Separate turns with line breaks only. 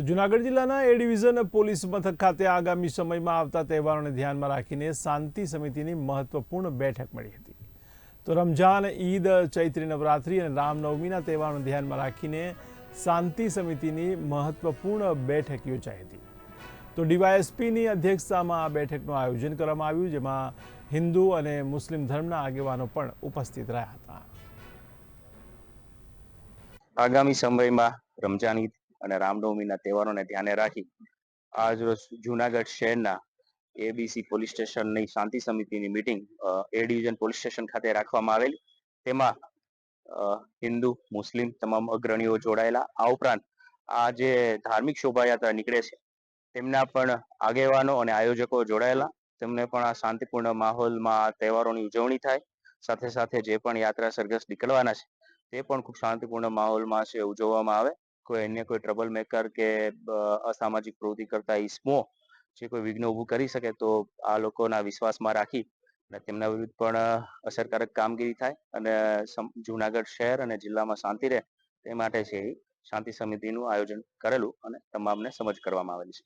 તો જુનાગઢ જિલ્લાના એ division police મથક ખાતે આગામી સમયમાં આવતા તહેવારોને ધ્યાનમાં રાખીને શાંતિ સમિતિની મહત્વપૂર્ણ બેઠક મળી હતી. તો રમઝાન, ઈદ, ચૈત્રી નવરાત્રિ અને રામનવમીના તહેવારોને ધ્યાનમાં રાખીને શાંતિ સમિતિની મહત્વપૂર્ણ બેઠક યોજાઈ હતી. તો ડીવાયએસપીની અધ્યક્ષતામાં આ બેઠકનું આયોજન કરવામાં આવ્યું, જેમાં હિન્દુ અને મુસ્લિમ ધર્મના આગેવાનો પણ ઉપસ્થિત રહ્યા હતા.
આગામી સમયમાં રમઝાન, ઈદ અને રામનવમીના તહેવારોને ધ્યાને રાખી આજરોજ જુનાગઢ શહેરના એબીસી પોલીસ સ્ટેશનની શાંતિ સમિતિની meeting A division police station ખાતે રાખવામાં આવેલી. તેમાં હિન્દુ, મુસ્લિમ તમામ અગ્રણીઓ જોડાયેલા. આ ઉપરાંત આ જે ધાર્મિક શોભાયાત્રા નીકળે છે, તેમના પણ આગેવાનો અને આયોજકો જોડાયેલા. તેમને પણ આ શાંતિપૂર્ણ માહોલમાં તહેવારોની ઉજવણી થાય. સાથે સાથે જે પણ યાત્રા સરઘસ નીકળવાના છે, તે પણ ખૂબ શાંતિપૂર્ણ માહોલમાં છે, ઉજવવામાં આવે. કોઈ અન્ય કોઈ ટ્રબલ મેકર કે અસામાજિક પ્રવૃત્તિ કરતા ઈસમો જે કોઈ વિઘ્ન ઊભું કરી શકે તો આ લોકોના વિશ્વાસમાં રાખી અને તેમના વિરુદ્ધ પણ અસરકારક કામગીરી થાય અને જુનાગઢ શહેર અને જિલ્લામાં શાંતિ રહે તે માટે છે શાંતિ સમિતિનું આયોજન કરેલું અને તમામને સમજ કરવામાં આવેલી છે.